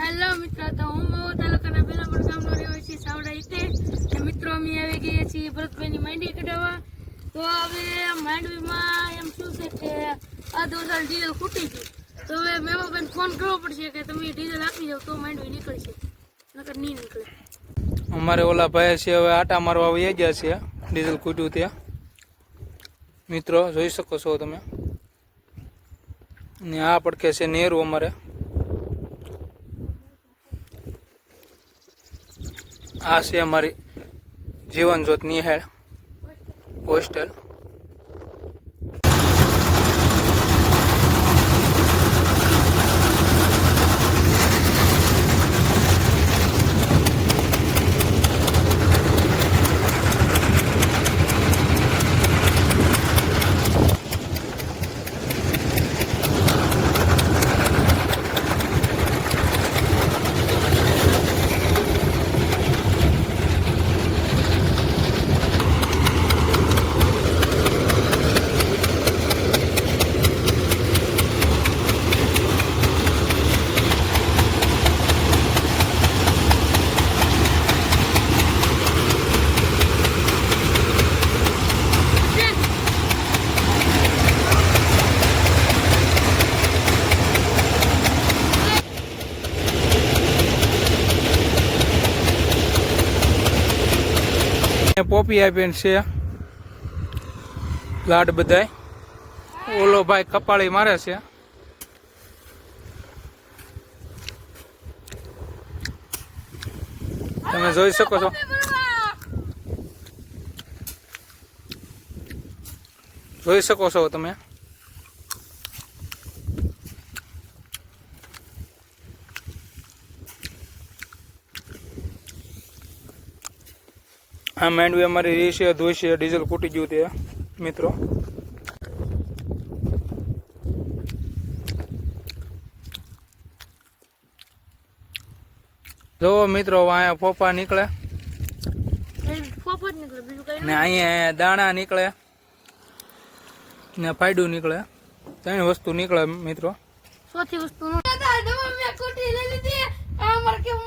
Hello મિત્રો. તો હું મહુ તાલુકાના બેલાપુર ગામનો રહેવાસી સાવડા ઇતે મિત્રો, અમે આવી ગયા છીએ ભરતભાઈની માંડી કઢાવવા. તો હવે માંડવીમાં એમ શું છે કે આ દોસાલ ડીઝલ ખૂટી ગયું તો હવે મેમાભાઈને ફોન કરવો પડશે કે તમે ડીઝલ આપી જાઓ તો માંડવી નીકળશે. નકર નહીં નીકળે. અમારે ઓલા ભાઈ છે, હવે આટા મારવા આવી ગયા છે. ડીઝલ ખૂટ્યું ત્યાં. મિત્રો, જોઈ શકો છો તમે. ને આ પડખે છે નેરું અમારે. આ છે અમારી જીવન જ્યોત નિહાળ હોસ્ટેલ પોપી આપીને છે. લાડ બધાય. ઓલો ભાઈ કપાળી મારે છે. તમે જોઈ શકો છો. જોઈ શકો છો તમે. આ માંડવી અમારી રહી ધોશે છે ડીઝલ ખૂટી ગયું તે મિત્રો. જો મિત્રો અહીંયા ફોફા નીકળે. ને અહીંયા દાણા નીકળે. ને ફાયડું નીકળે. ત્રણ વસ્તુ નીકળે મિત્રો. ચોથી વસ્તુ લીધી. આ અમારે કેમ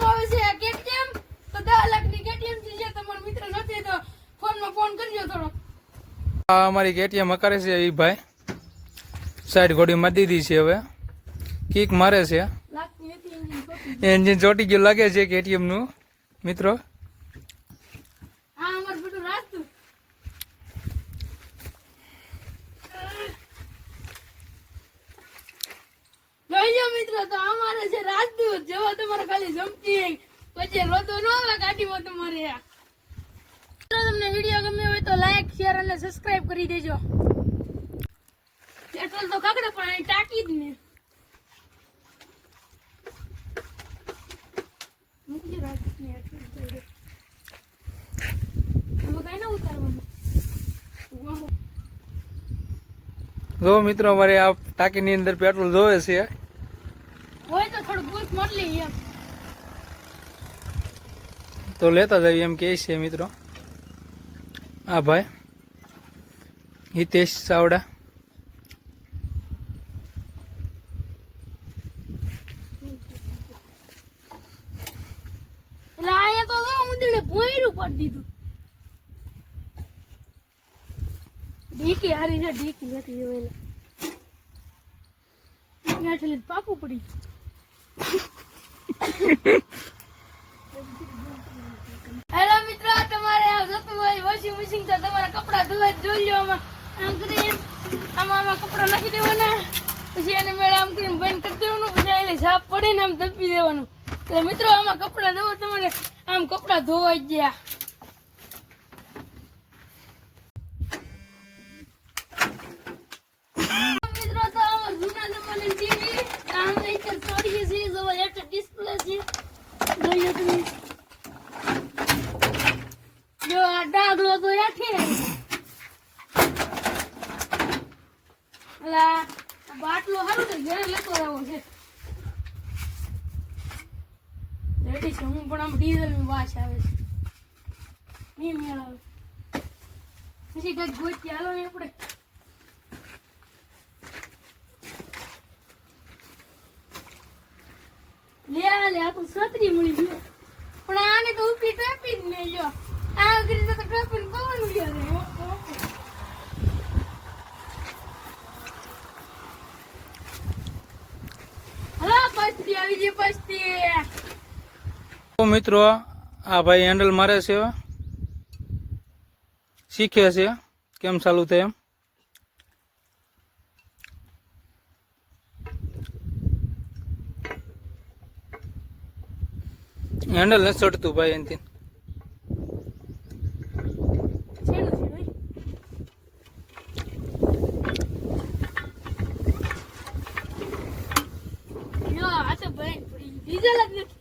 આવે છે કેટીએમ તો 10 લાખની કેટીએમ છે તમારો મિત્ર નથી તો ફોનમાં ફોન કરજો થોડો. આ અમારી કેટીએમ કરે છે એ ભાઈ. સાઈડ ગોડી મારી દીધી છે હવે. કિક મારે છે. એન્જિન ચોટી ગયું લાગે છે કેટીએમનું. મિત્રો. તો અમારે છે રાજદૂત જેવા તમારે ખાલી જમતી પછી રોતો ન આવે ગાડીમાં તમારે. તમને વીડિયો ગમ્યો હોય તો લાઈક શેર અને સબસ્ક્રાઇબ કરી દેજો. પેટ્રોલ તો કાકડે પણ ટાંકી જ ને. જ મિત્રો અમારે આ ટાંકીની અંદર પેટ્રોલ જોવે છે. હોય તો થોડું એમ. તો લેતા જઈએ એમ કે છે મિત્રો. આ ભાઈ. હિતેશ ચાવડા. ઢીકી હારી છે ઢીકી નથી જોયેલા પાકું પડી હેલો મિત્રો તમારે આ જોતું હોય વોશિંગ મશીન તો તમારા કપડા ધોવા જ જોઈ લો આમાં દેવાના. બંધ કરી દેવાનું, પછી પડીને આમ ધપી દેવાનું. મિત્રો, આમાં કપડા ધોવા તમારે આમ કપડા મિત્રો, તો આમાં જૂના જમાની ટીવી આમ નહીં જો એટલે ડિસ્પ્લે છે. જોઈએ બાટલો હારું તો ઘરે લેતો આવ્યો છે. રેડી છે, હું પણ આમ ડીઝલ ડીઝલની વાસ આવે છે. નહીં મેળ આવે. પછી કંઈક ગોતી હાલો ને આપણે. લે, આ લે, આ તો છત્રી મળી ગયો પણ આને તો ઉપી ટોપી જ નહીં લ્યો. આ વગર તો ટોપી પવન ગયો નથી મિત્રો, આ ભાઈ હેન્ડલ મારે છે. શીખ્યા છે. કેમ ચાલુ થાય એમ? હેન્ડલ નથી ચડતું ભાઈ એનથી. 你在那？